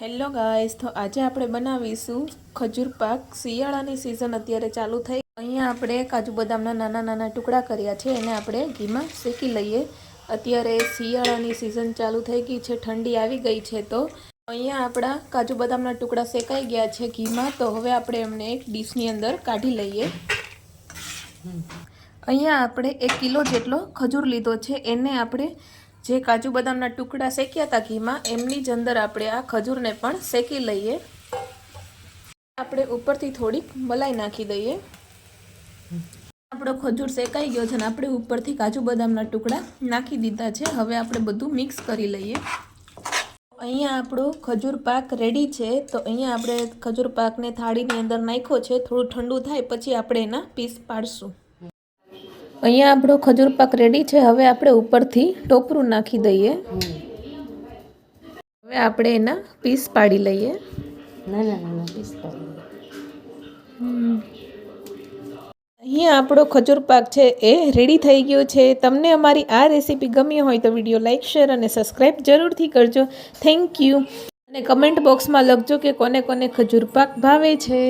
Hello guys તો આજે આપણે બનાવીશું ખજૂર પાક. શિયાળાની સિઝન અત્યારે ચાલુ થઈ. અહીંયા આપણે કાજુ બદામના નાના નાના ટુકડા કર્યા છે, એને આપણે ઘીમાં શેકી લઈએ. અત્યારે શિયાળાની સિઝન ચાલુ થઈ ગઈ છે, ઠંડી આવી ગઈ છે તો. અહીંયા આપણા કાજુ બદામના ટુકડા શેકાઈ ગયા છે ઘીમાં, તો હવે આપણે એમને એક ડીશની અંદર કાઢી લઈએ. અહીંયા આપણે એક કિલો જેટલો ખજૂર લીધો છે, એને આપણે જે કાજુ બદામના ટુકડા શેક્યા હતા ઘીમાં, એમની જ અંદર આપણે આ ખજૂરને પણ શેકી લઈએ. આપણે ઉપરથી થોડીક મલાઈ નાખી દઈએ. આપણો ખજૂર શેકાઈ ગયો છે અને આપણે ઉપરથી કાજુ બદામના ટુકડા નાખી દીધા છે. હવે આપણે બધું મિક્સ કરી લઈએ. અહીંયા આપણો ખજૂર પાક રેડી છે. તો અહીંયા આપણે ખજૂર પાકને થાળીની અંદર નાખ્યો છે. થોડું ઠંડુ થાય પછી આપણે એના પીસ પાડશું. અહીંયા આપણો ખજૂર પાક રેડી છે. હવે આપણે ઉપરથી ટોપરું નાખી દઈએ. હવે આપણે એના પીસ પાડી લઈએ. નાના નાના પિસ્તા અહીંયા આપણો ખજૂર પાક છે એ રેડી થઈ ગયો છે. તમને અમારી આ રેસીપી ગમી હોય તો વીડિયો લાઇક શેર અને સબસ્ક્રાઈબ જરૂરથી કરજો. થેન્ક યુ અને કમેન્ટ બોક્સમાં લખજો કે કોને કોને ખજૂર પાક ભાવે છે.